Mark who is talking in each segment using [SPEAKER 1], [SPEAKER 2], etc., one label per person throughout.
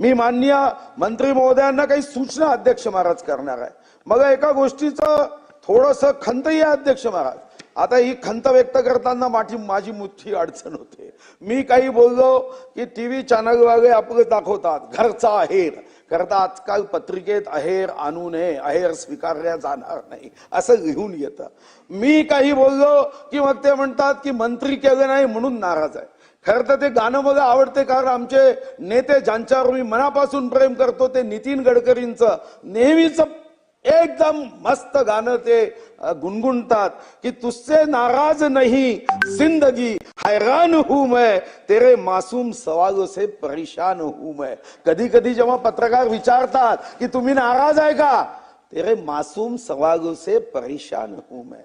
[SPEAKER 1] मी माननीय मंत्री महोदयांना काही सूचना अध्यक्ष महाराज करणार आहे. मग एका गोष्टीचं थोडस खंतही आहे अध्यक्ष महाराज. आता ही खंत व्यक्त करताना माझी माझी मोठी अडचण होते. मी काही बोललो की टीव्ही चॅनल वगैरे आपलं दाखवतात. घरचा आहेर. करता आजकाल पत्रिकेत अहेर आणू नये अहेर स्वीकारल्या जाणार नाही. असं लिहून येतं. मी काही बोललो की मग ते म्हणतात की मंत्री केलं नाही म्हणून नाराज आहे. खरं तर ते गाणं मला आवडते कारण आमचे नेते ज्यांच्यावर मी मनापासून प्रेम करतो ते नितीन गडकरींचं नेहमीच एकदम मस्त गाणं ते गुणगुणतात की तुझसे नाराज नाही जिंदगी हैरान हूं मैं तेरे मासूम सवालों से परेशान हूं मैं. कधी कधी जेव्हा पत्रकार विचारतात की तुम्ही नाराज आहे का? तेरे मासूम सवालों से परेशान हूं मैं.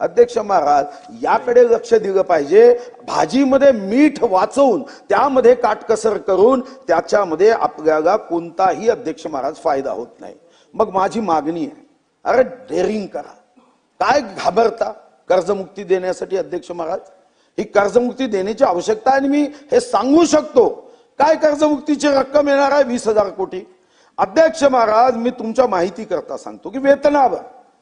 [SPEAKER 1] अध्यक्ष महाराज याकडे लक्ष दिलं पाहिजे. भाजीमध्ये मीठ वाचवून त्यामध्ये काटकसर करून त्याच्यामध्ये आपल्याला कोणताही अध्यक्ष महाराज फायदा होत नाही. मग माझी मागणी आहे अरे डेअरिंग करा. काय घाबरता कर्जमुक्ती देण्यासाठी अध्यक्ष महाराज? ही कर्जमुक्ती देण्याची आवश्यकता आहे आणि मी हे सांगू शकतो. काय कर्जमुक्तीची रक्कम येणार आहे? वीस हजार कोटी. अध्यक्ष महाराज मी तुमच्या माहिती करता सांगतो की वेतनावर.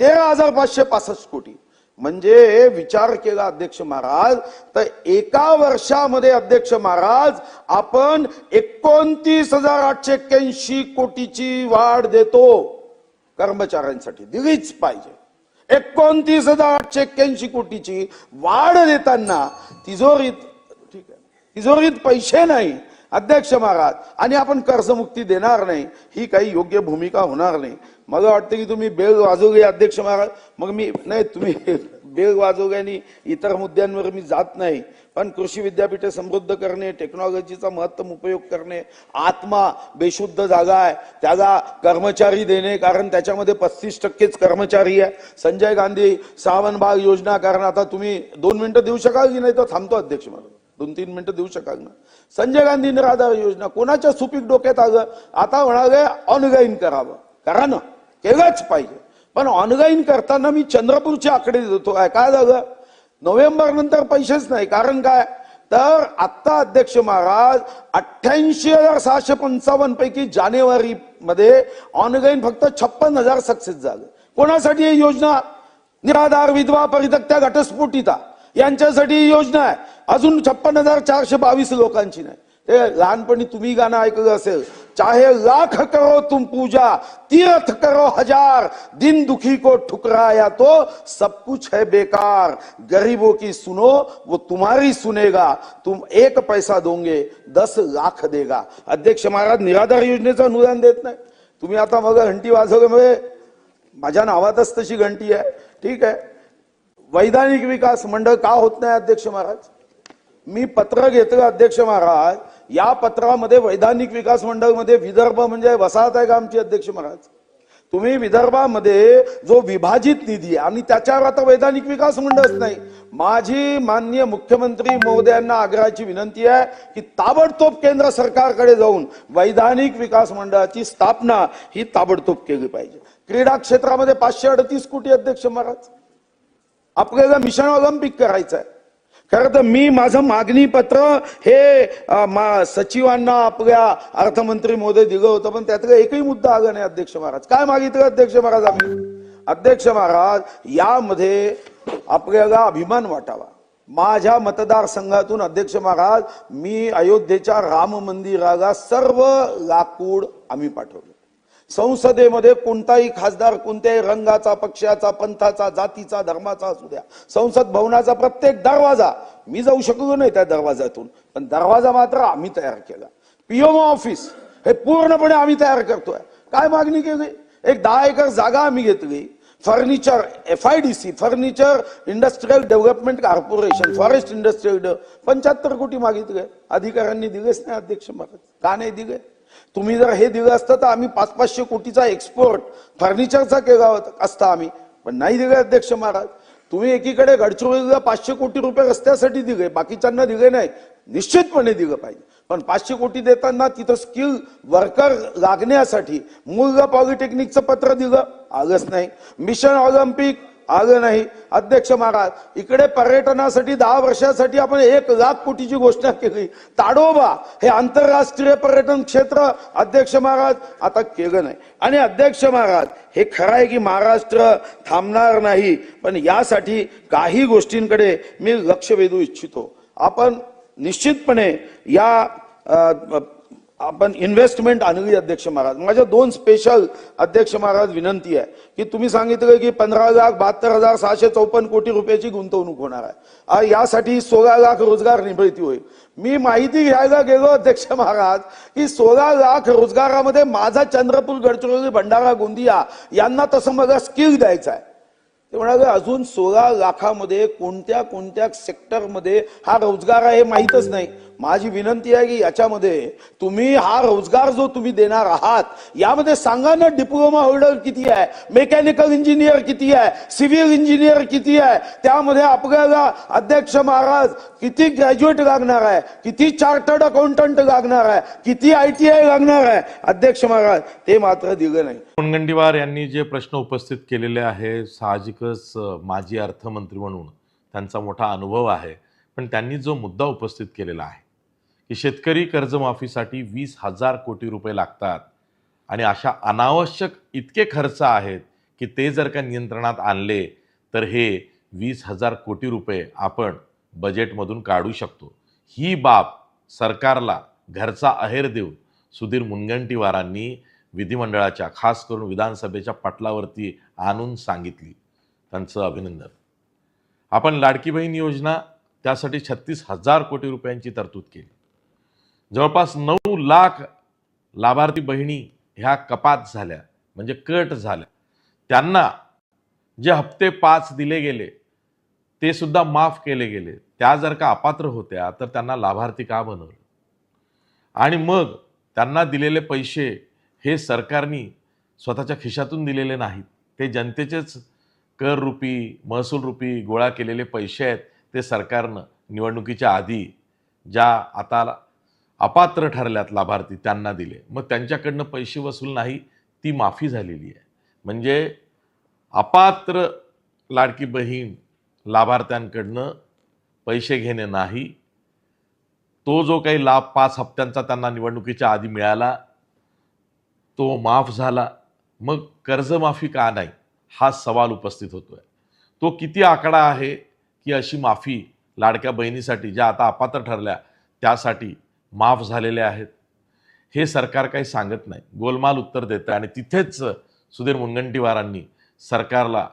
[SPEAKER 1] तेरा हजार पाचशे पासष्ट कोटी. म्हणजे विचार केला अध्यक्ष महाराज तर एका वर्षामध्ये अध्यक्ष महाराज आपण एकोणतीस हजार आठशे एक्क्याऐंशी कोटीची वाढ देतो. कर्मचाऱ्यांसाठी दिलीच पाहिजे. एकोणतीस हजार आठशे एक्क्याऐंशी कोटीची वाढ देताना तिजोरीत ठीक आहे तिजोरीत पैसे नाही अध्यक्ष महाराज आणि आपण कर्जमुक्ती देणार नाही ही काही योग्य भूमिका होणार नाही. मला वाटतं की तुम्ही बेल वाजवले अध्यक्ष महाराज. मग मी नाही तुम्ही बेल वाजवल्याने इतर मुद्द्यांवर मी जात नाही पण कृषी विद्यापीठे समृद्ध करणे टेक्नॉलॉजीचा महत्तम उपयोग करणे आत्मा बेशुद्ध जागा आहे त्याला कर्मचारी देणे कारण त्याच्यामध्ये पस्तीस टक्केच कर्मचारी आहे. संजय गांधी सावन बाग योजना कारण आता तुम्ही दोन मिनिटं देऊ शकाल की नाही? तर थांबतो अध्यक्ष महाराज. दोन तीन मिनिटं देऊ शकाल ना? संजय गांधी निराधार योजना कोणाच्या सुपीक डोक्यात आलं? आता म्हणाले ऑनलाईन करावं. करा ना केलंच पाहिजे. पण ऑनलाईन करताना मी चंद्रपूरचे आकडे देतो. काय काय झालं? नोव्हेंबर नंतर पैसेच नाही. कारण काय? तर आत्ता अध्यक्ष महाराज अठ्ठ्याऐंशी हजार सहाशे पंचावन्न पैकी जानेवारी मध्ये ऑनलाईन फक्त छप्पन हजार सक्सेस झालं. कोणासाठी ही योजना? निराधार विधवा परित्यक्त्या घटस्फोटिता. यांच्यासाठी ही योजना आहे. अजून छप्पन हजार चारशे बावीस लोकांची नाही. ते लहानपणी तुम्ही गाणं ऐकलं असेल चाहे लाख करो तुम पूजा तीर्थ करो हजार दिन दुखी को ठुकराया तो सब कुछ है बेकार गरीबों की सुनो वो तुम्हारी सुनेगा तुम एक पैसा दोगे दस लाख देगा. अध्यक्ष महाराज निराधार योजनेचं अनुदान देत नाही. तुम्ही आता मग घंटी वाजवल्यामुळे माझ्या नावातच तशी घंटी आहे. ठीक आहे. वैधानिक विकास मंडळ का होत नाही अध्यक्ष महाराज? मी पत्र घेतलं अध्यक्ष महाराज. या पत्रामध्ये वैधानिक विकास मंडळमध्ये विदर्भ म्हणजे वसाहत आहे का आमची अध्यक्ष महाराज? तुम्ही विदर्भामध्ये जो विभाजित निधी आहे आणि त्याच्यावर आता वैधानिक विकास मंडळच नाही. माझी माननीय मुख्यमंत्री महोदयांना आग्रहाची विनंती आहे की ताबडतोब केंद्र सरकारकडे जाऊन वैधानिक विकास मंडळाची स्थापना ही ताबडतोब केली पाहिजे. क्रीडा क्षेत्रामध्ये पाचशे अडतीस कोटी अध्यक्ष महाराज. आपल्याला मिशन ऑलिम्पिक करायचं आहे खरं तर मी माझं मागणी पत्र हे मा- सचिवांना आपल्या अर्थमंत्री मोदी दिलं होतं पण त्यातलं एकही मुद्दा आला नाही अध्यक्ष महाराज. काय मागितलं अध्यक्ष महाराज आम्ही? अध्यक्ष महाराज यामध्ये आपल्याला अभिमान वाटावा. माझ्या मतदारसंघातून अध्यक्ष महाराज मी अयोध्येच्या राम मंदिराला सर्व लाकूड आम्ही पाठवलं. संसदेमध्ये कोणताही खासदार कोणत्याही रंगाचा पक्षाचा पंथाचा जातीचा धर्माचा असू द्या. संसद भवनाचा प्रत्येक दरवाजा मी जाऊ शकलो नाही त्या दरवाजातून पण दरवाजा मात्र आम्ही तयार केला. पीएमओ ऑफिस हे पूर्णपणे आम्ही तयार करतोय. काय मागणी केली? एक दहा एकर जागा आम्ही घेतली. Furniture F I D C furniture industrial development corporation forest industrial पंच्याहत्तर कोटी मागितले. अधिकाऱ्यांनी दिलेच नाही अध्यक्ष महाराज. का नाही दिले? तुम्ही जर हे दिलं असतं तर आम्ही पाच पाचशे कोटीचा एक्सपोर्ट फर्निचरचा केला असता आम्ही. पण नाही दिले अध्यक्ष महाराज. तुम्ही एकीकडे गडचिरोलीला पाचशे कोटी रुपये रस्त्यासाठी दिले बाकीच्यांना दिले नाही. निश्चितपणे दिलं पाहिजे. पण पाचशे कोटी देताना तिथं स्किल वर्कर लागण्यासाठी मुलगा पॉलिटेक्निकचं पत्र दिलं आलंच नाही. मिशन ऑलिम्पिक आलं नाही. अध्यक्ष महाराज इकडे पर्यटनासाठी दहा वर्षासाठी आपण एक लाख कोटीची घोषणा केली. ताडोबा हे आंतरराष्ट्रीय पर्यटन क्षेत्र अध्यक्ष महाराज आता केलं नाही. आणि अध्यक्ष महाराज हे खरं आहे की महाराष्ट्र थांबणार नाही पण यासाठी काही गोष्टींकडे मी लक्ष वेधू इच्छितो. आपण निश्चितपणे या आपण इन्व्हेस्टमेंट आणली अध्यक्ष महाराज. माझ्या दोन स्पेशल अध्यक्ष महाराज विनंती आहे की तुम्ही सांगितलं की पंधरा लाख बहात्तर हजार सहाशे चौपन्न कोटी रुपयाची गुंतवणूक होणार आहे. यासाठी सोळा लाख रोजगार निर्मिती होईल. मी माहिती घ्यायला गेलो अध्यक्ष महाराज की सोळा लाख रोजगारामध्ये माझा चंद्रपूर गडचिरोली भंडारा गोंदिया यांना तसं मला स्किल द्यायचं आहे. ते म्हणाले अजून सोळा लाखामध्ये कोणत्या कोणत्या सेक्टरमध्ये हा रोजगार आहे माहीतच नाही. माझी विनंती आहे की याच्यामध्ये तुम्ही हा रोजगार जो तुम्ही देणार आहात यामध्ये सांगा ना डिप्लोमा होल्डर किती आहे मेकॅनिकल इंजिनियर किती आहे सिव्हिल इंजिनियर किती आहे त्यामध्ये आपल्याला अध्यक्ष महाराज किती ग्रॅज्युएट लागणार आहे किती चार्टर्ड अकाउंटंट लागणार आहे किती आय टी आय लागणार आहे. अध्यक्ष महाराज ते मात्र दिलं नाही.
[SPEAKER 2] मुनगंटीवार यांनी जे प्रश्न उपस्थित केलेले आहे साहजिकच माजी अर्थमंत्री म्हणून त्यांचा मोठा अनुभव आहे. पण त्यांनी जो मुद्दा उपस्थित केलेला आहे की शेतकरी कर्जमाफीसाठी वीस हजार कोटी रुपये लागतात. आणि अशा अनावश्यक इतके खर्च आहेत की ते जर का नियंत्रणात आणले तर हे वीस हजार कोटी रुपये आपण बजेटमधून काढू शकतो. ही बाब सरकारला घरचा अहेर देऊन सुधीर मुनगंटीवारांनी विधिमंडळाच्या खास करून विधानसभेच्या पटलावरती आणून सांगितली. त्यांचं अभिनंदन. आपण लाडकी बहीण योजना त्यासाठी छत्तीस हजार कोटी रुपयांची तरतूद केली. जवळपास नऊ लाख लाभार्थी बहिणी ह्या कपात झाल्या म्हणजे कट झाल्या. त्यांना जे हप्ते पाच दिले गेले ते सुद्धा माफ केले गेले. त्या जर का अपात्र होत्या तर त्यांना लाभार्थी का बनवलं? आणि मग त्यांना दिलेले पैसे हे सरकारनी स्वतःच्या खिशातून दिलेले नाहीत. ते जनतेचेच कर रुपी महसूल रुपी गोळा केलेले पैसे आहेत ते सरकारनं निवडणुकीच्या आधी ज्या आता अपात्र ठरल्यात लाभार्थी त्यांना दिले. मग त्यांच्याकडनं पैसे वसूल नाही ती माफी झालेली आहे. म्हणजे अपात्र लाडकी बहीण लाभार्थ्यांकडनं पैसे घेणे नाही. तो जो काही लाभ पाच हप्त्यांचा त्यांना निवडणुकीच्या आधी मिळाला तो माफ झाला. मग कर्जमाफी का नाही? हा सवाल उपस्थित होतोय. तो किती आकडा आहे की अशी माफी लाडक्या बहिणीसाठी ज्या आता अपात्र ठरल्या त्यासाठी माफ झालेले आहेत. हे सरकार काही सांगत नाही. गोलमाल उत्तर देतं आणि तिथेच सुधीर मुनगंटीवारांनी सरकारला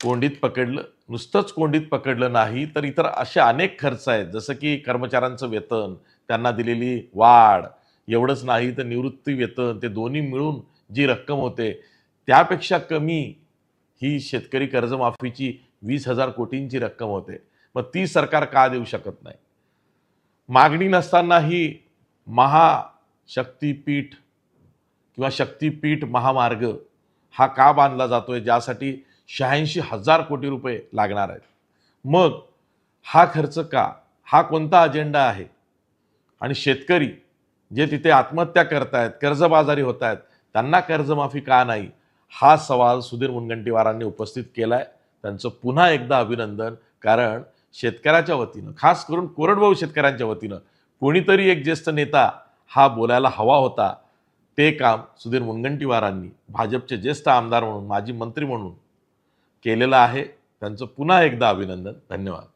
[SPEAKER 2] कोंडीत पकडलं. नुसतंच कोंडीत पकडलं नाही तर इतर असे अनेक खर्च आहेत. जसं की कर्मचाऱ्यांचं वेतन त्यांना दिलेली वाढ एवढंच नाही तर निवृत्ती वेतन ते दोन्ही मिळून जी रक्कम होते त्यापेक्षा कमी ही शेतकरी कर्जमाफीची वीस हजार कोटींची रक्कम होते. मग ती सरकार का देऊ शकत नाही? मागणी नसतानाही महाशक्तीपीठ किंवा शक्तीपीठ महामार्ग हा का बांधला जातो आहे ज्यासाठी शहाऐंशी हजार कोटी रुपये लागणार आहेत? मग हा खर्च का? हा कोणता अजेंडा आहे? आणि शेतकरी जे तिथे आत्महत्या करतायत कर्जबाजारी होत आहेत त्यांना कर्जमाफी का नाही? हा सवाल सुधीर मुनगंटीवारांनी उपस्थित केला आहे त्यांचं पुन्हा एकदा अभिनंदन कारण शेतकऱ्याच्या वतीनं खास करून कोरडभाऊ शेतकऱ्यांच्या वतीनं कोणीतरी एक ज्येष्ठ नेता हा बोलायला हवा होता. ते काम सुधीर मुनगंटीवारांनी भाजपचे ज्येष्ठ आमदार म्हणून माजी मंत्री म्हणून केलेलं आहे. त्यांचं पुन्हा एकदा अभिनंदन. धन्यवाद.